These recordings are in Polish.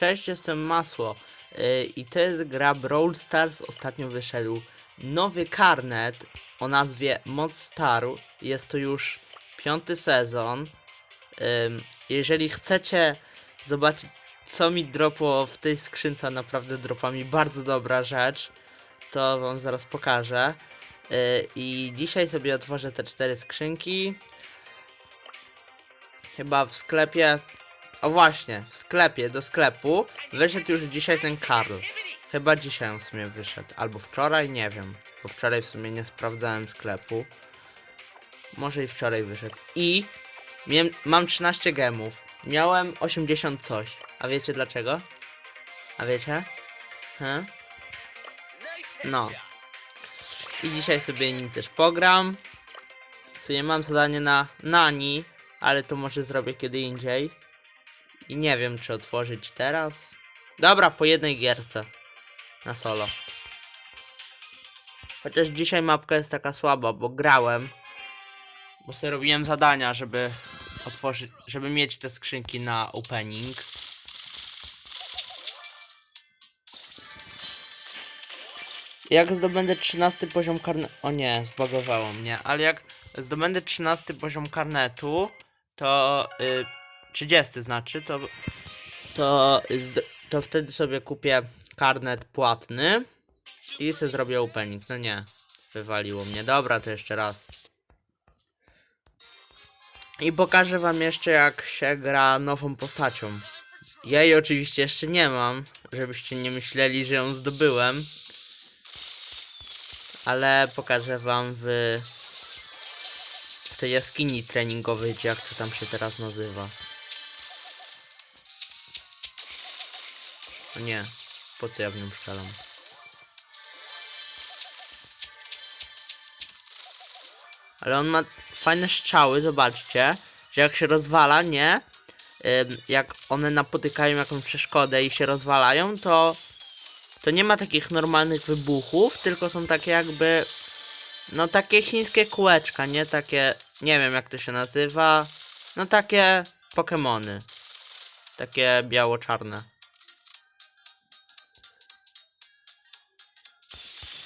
Cześć, jestem Masło yy, i to jest gra Brawl Stars. Ostatnio wyszedł nowy karnet o nazwie Mod Staru. Jest to już piąty sezon. Jeżeli chcecie zobaczyć co mi dropło w tej skrzynce, naprawdę dropa mi bardzo dobra rzecz, to wam zaraz pokażę. Yy, I dzisiaj sobie otworzę te cztery skrzynki. Chyba w sklepie o właśnie, w sklepie, do sklepu wyszedł już dzisiaj ten Karl. Chyba dzisiaj on w sumie wyszedł. Albo wczoraj, nie wiem. Bo wczoraj w sumie nie sprawdzałem sklepu. Może i wczoraj wyszedł. I miałem, mam 13 gemów. Miałem 80 coś. A wiecie dlaczego? A wiecie? He? No. I dzisiaj sobie nim też pogram. W sumie mam zadanie na Nani, ale to może zrobię kiedy indziej. I nie wiem, czy otworzyć teraz. Dobra, po jednej gierce. Na solo. Chociaż dzisiaj mapka jest taka słaba, bo grałem. Bo sobie robiłem zadania, żeby otworzyć, żeby mieć te skrzynki na opening. Jak zdobędę 13 poziom karnetu. O nie, zbagowało mnie. Ale jak zdobędę 13 poziom karnetu, to. Y, 30 znaczy, to. To, to wtedy sobie kupię karnet płatny. I sobie zrobię opening. No nie. Wywaliło mnie. Dobra, to jeszcze raz. I pokażę wam jeszcze jak się gra nową postacią. Ja jej oczywiście jeszcze nie mam, żebyście nie myśleli, że ją zdobyłem. Ale pokażę wam w, tej jaskini treningowej, jak to tam się teraz nazywa. O nie, po co ja w nią strzelam? Ale on ma fajne strzały, zobaczcie, że jak się rozwala, nie? Jak one napotykają jakąś przeszkodę i się rozwalają, to to nie ma takich normalnych wybuchów, tylko są takie jakby no takie chińskie kółeczka, nie takie, nie wiem jak to się nazywa, no takie Pokemony. Takie biało-czarne.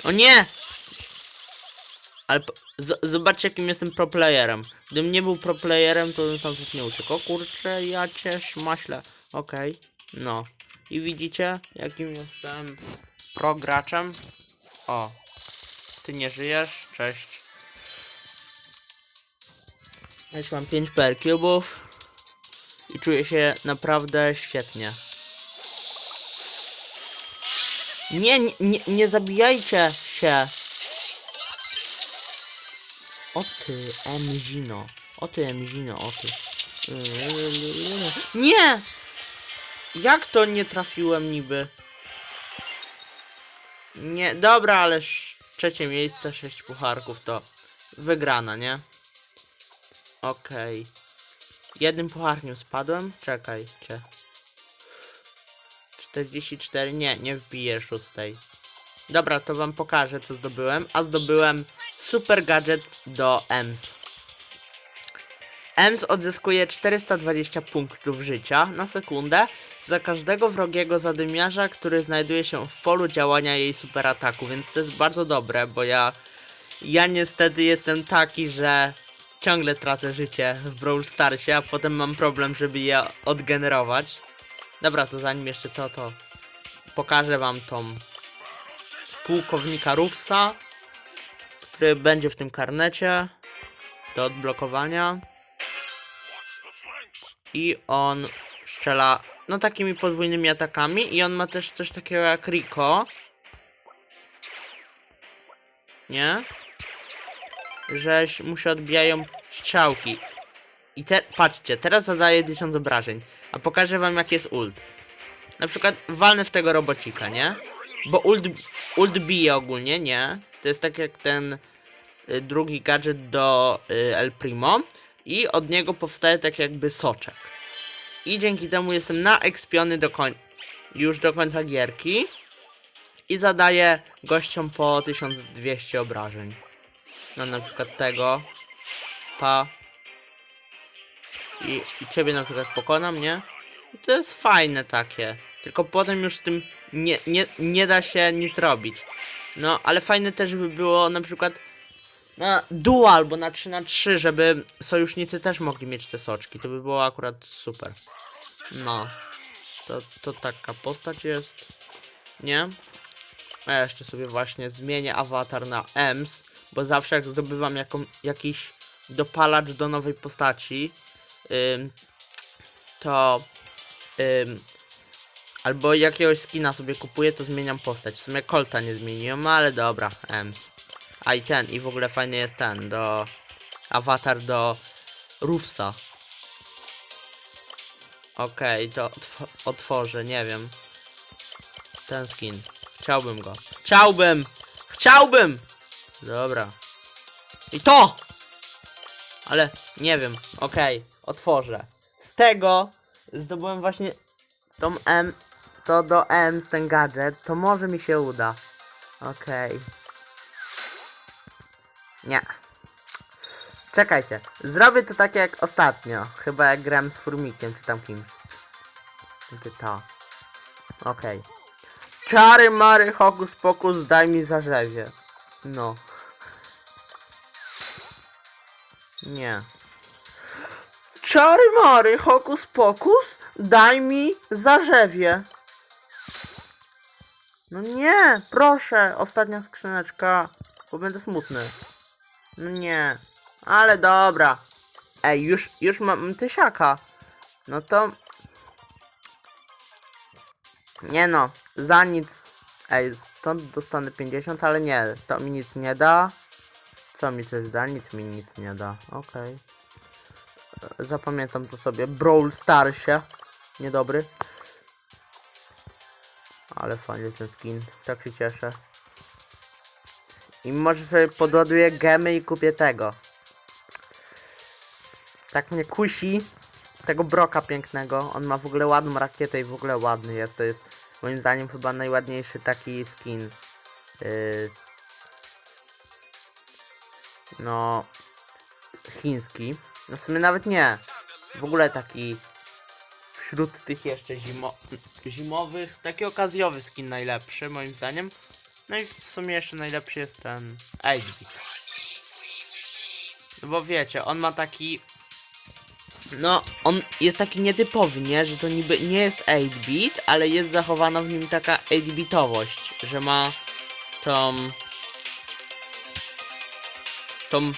O nie! Ale zobaczcie jakim jestem pro playerem. Gdybym nie był pro playerem, to bym tam nie uciekł. O kurczę, ja cię maśle. Okej, no. I widzicie, jakim jestem pro graczem? O. Ty nie żyjesz? Cześć. Ja mam 5 per cubów. I czuję się naprawdę świetnie. Nie, nie, nie, zabijajcie się. O ty, Emzino. O ty, Emzino, o ty. Nie! Jak to nie trafiłem niby? Nie, dobra, ale trzecie miejsce, sześć pucharków to wygrana, nie? Okej. Jednym pucharkiem spadłem? Czekajcie. 44, nie, nie wbiję szóstej. Dobra, to wam pokażę co zdobyłem, a zdobyłem super gadżet do EMS. EMS odzyskuje 420 punktów życia na sekundę za każdego wrogiego zadymiarza, który znajduje się w polu działania jej superataku, więc to jest bardzo dobre, bo ja ja niestety jestem taki, że ciągle tracę życie w Brawl Starsie, a potem mam problem, żeby je odgenerować. Dobra, to zanim jeszcze to, to pokażę wam tą pułkownika Rufsa, który będzie w tym karnecie do odblokowania. I on strzela no takimi podwójnymi atakami i on ma też coś takiego jak Rico. Nie? Że mu się odbijają strzałki. I te, patrzcie, teraz zadaję 1000 obrażeń, a pokażę wam jak jest ult. Na przykład walnę w tego robocika, nie? Bo ult, ult bije ogólnie, nie? To jest tak jak ten y, drugi gadżet do y, El Primo i od niego powstaje tak jakby soczek. I dzięki temu jestem naekspiony do już do końca gierki i zadaję gościom po 1200 obrażeń. No na przykład tego, pa, i, i ciebie na przykład pokonam, nie? I to jest fajne takie. Tylko potem już z tym nie, nie, nie da się nic robić. No, ale fajne też by było na przykład na duo albo na 3 na 3, żeby sojusznicy też mogli mieć te soczki. To by było akurat super. No. To, to taka postać jest. Nie? A ja jeszcze sobie właśnie zmienię awatar na EMS, bo zawsze jak zdobywam jaką, jakiś dopalacz do nowej postaci, to albo jakiegoś skina sobie kupuję, to zmieniam postać. W sumie Colta nie zmieniłem, ale dobra, EMS. A i ten, i w ogóle fajny jest ten, do awatar do Rufsa. Okej, to otw otworzę, nie wiem. Ten skin. Chciałbym go. Chciałbym! Chciałbym! Dobra. I to! Ale nie wiem. Okej, otworzę. Z tego zdobyłem właśnie tą M. To do M z ten gadżet. To może mi się uda. Okej. Nie. Czekajcie. Zrobię to tak jak ostatnio. Chyba jak grałem z Furmikiem czy tam kimś. Gdzie to? Okej. Czary mary hokus pokus daj mi zarzewie. No. Nie. Czary mary hokus pokus daj mi zarzewie. No nie, proszę, ostatnia skrzyneczka, bo będę smutny. No nie, ale dobra. Ej, już, już mam tysiaka. No to... Nie no, za nic. Ej, stąd dostanę 50, ale nie, to mi nic nie da. Co mi coś da? Nic mi nic nie da. Okej. E, Zapamiętam to sobie. Brawl Starsie. Niedobry. Ale fajny ten skin. Tak się cieszę. I może sobie podładuję gemy i kupię tego. Tak mnie kusi. Tego broka pięknego. On ma w ogóle ładną rakietę i w ogóle ładny jest. To jest moim zdaniem chyba najładniejszy taki skin. Yy, no chiński. No w sumie nawet nie. W ogóle taki wśród tych jeszcze zimo zimowych, taki okazjowy skin najlepszy moim zdaniem. No i w sumie jeszcze najlepszy jest ten 8-bit. No bo wiecie, on ma taki no, on jest taki nietypowy, nie? Że to niby nie jest 8-bit, ale jest zachowana w nim taka 8-bitowość, że ma tą tą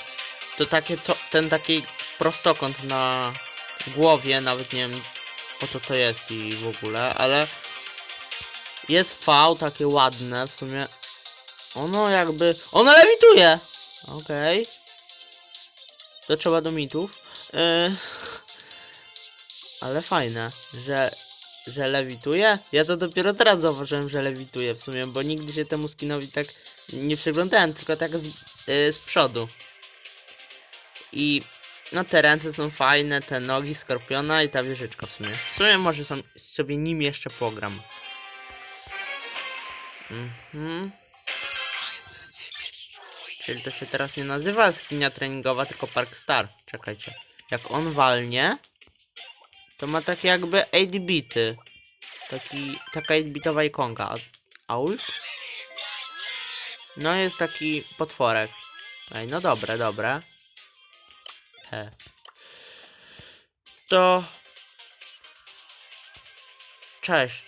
to takie co ten taki prostokąt na głowie, nawet nie wiem po co to jest i w ogóle, ale jest V takie ładne w sumie. Ono jakby. Ono lewituje! Okej. To trzeba do mitów. Yy... Ale fajne, że, że lewituje. Ja to dopiero teraz zauważyłem, że lewituje w sumie, bo nigdy się temu skinowi tak nie przyglądałem, tylko tak z, yy, z przodu. I no te ręce są fajne, te nogi skorpiona i ta wieżyczka w sumie. W sumie może są, sobie nim jeszcze pogram. Mhm. Czyli to się teraz nie nazywa skinia treningowa, tylko Park Star. Czekajcie. Jak on walnie, to ma takie jakby 8 bity. Taki, taka 8-bitowa ikonka. A, a ult? No jest taki potworek. Ej, no dobre, dobre. He. To... Cześć.